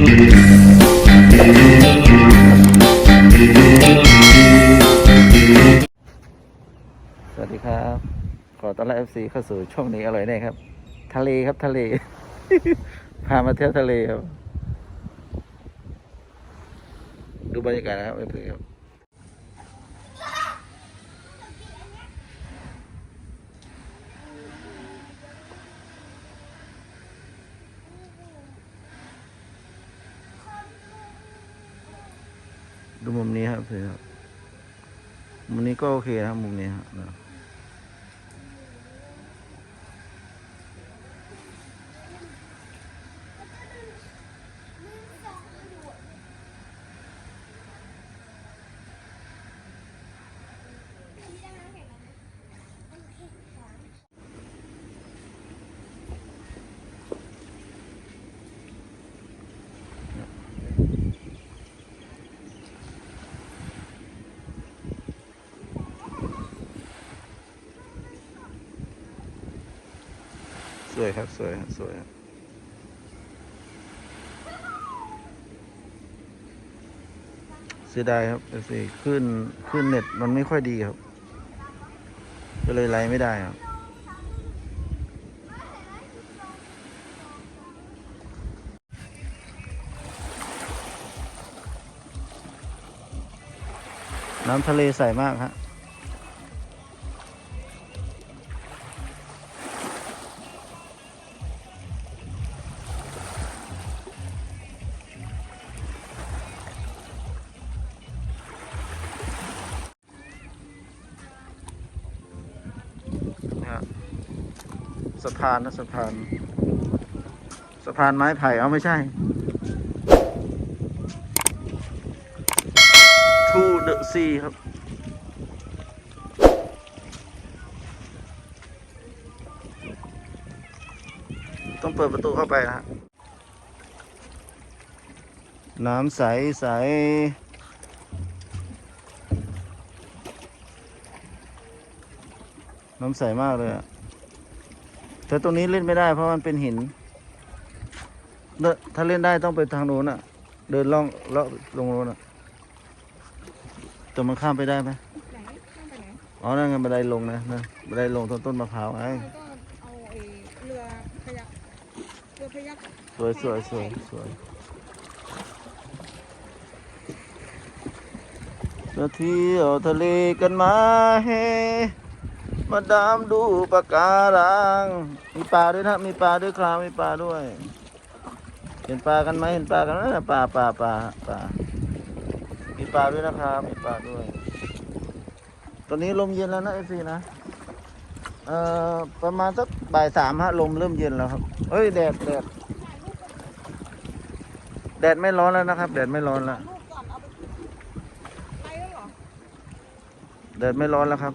สวัสดีครับ ขอต้อนรับ FC เข้าสู่ช่วงนี้อร่อยแน่ครับ ทะเลครับทะเล พามาเที่ยวทะเลครับ ดูบรรยากาศนะครับ FC ครับ ดูมุมนี้ครับ FC ครับมุมนี้ก็โอเคนะครับมุมนี้ครับ สวยครับ สวยครับสวยครับเสียดายครับสิขึ้นขึ้นเน็ตมันไม่ค่อยดีครับ ก็เลยไลฟ์ไม่ได้ครับ น้ำทะเลใสมากฮะ สะพานนะสะพานสะพานไม้ไผ่เอาไม่ใช่ To the sea ครับ ต้องเปิดประตูเข้าไปนะ น้ำใส ใสน้ำใสมากเลยอะ แต่ตรงนี้เล่นไม่ได้เพราะมันเป็นหินเนอะถ้าเล่นได้ต้องไปทางโน้นอะเดินล่องเลาะลงโน้นอะแต่มันข้ามไปได้ไหมไหนข้ามไปไหนอ๋อ นั่นไงบันไดลงนะนะบันไดลงต้นต้นมะพร้าวไอ้เราก็เอาไอ้เรือพยักเรือพยักสวยสวยสวยสวยจะเที่ยวทะเลกันมาเฮ มาดามดูปะการัง มีปลาด้วยนะ มีปลาด้วยครับมีปลาด้วย เห็นปลากันไหมเห็นปลากันไหมน่ะปลาปลาปลาปลา มีปลาด้วยนะครับ มีปลาด้วย ตอนนี้ลมเย็นแล้วนะเอฟซีนะ เอ่อ ประมาณสักบ่ายสามฮะลมเริ่มเย็นแล้วครับเอ้ยแดดแดด แดดไม่ร้อนแล้วนะครับ แดดไม่ร้อนแล้วแดดไม่ร้อนแล้วครับ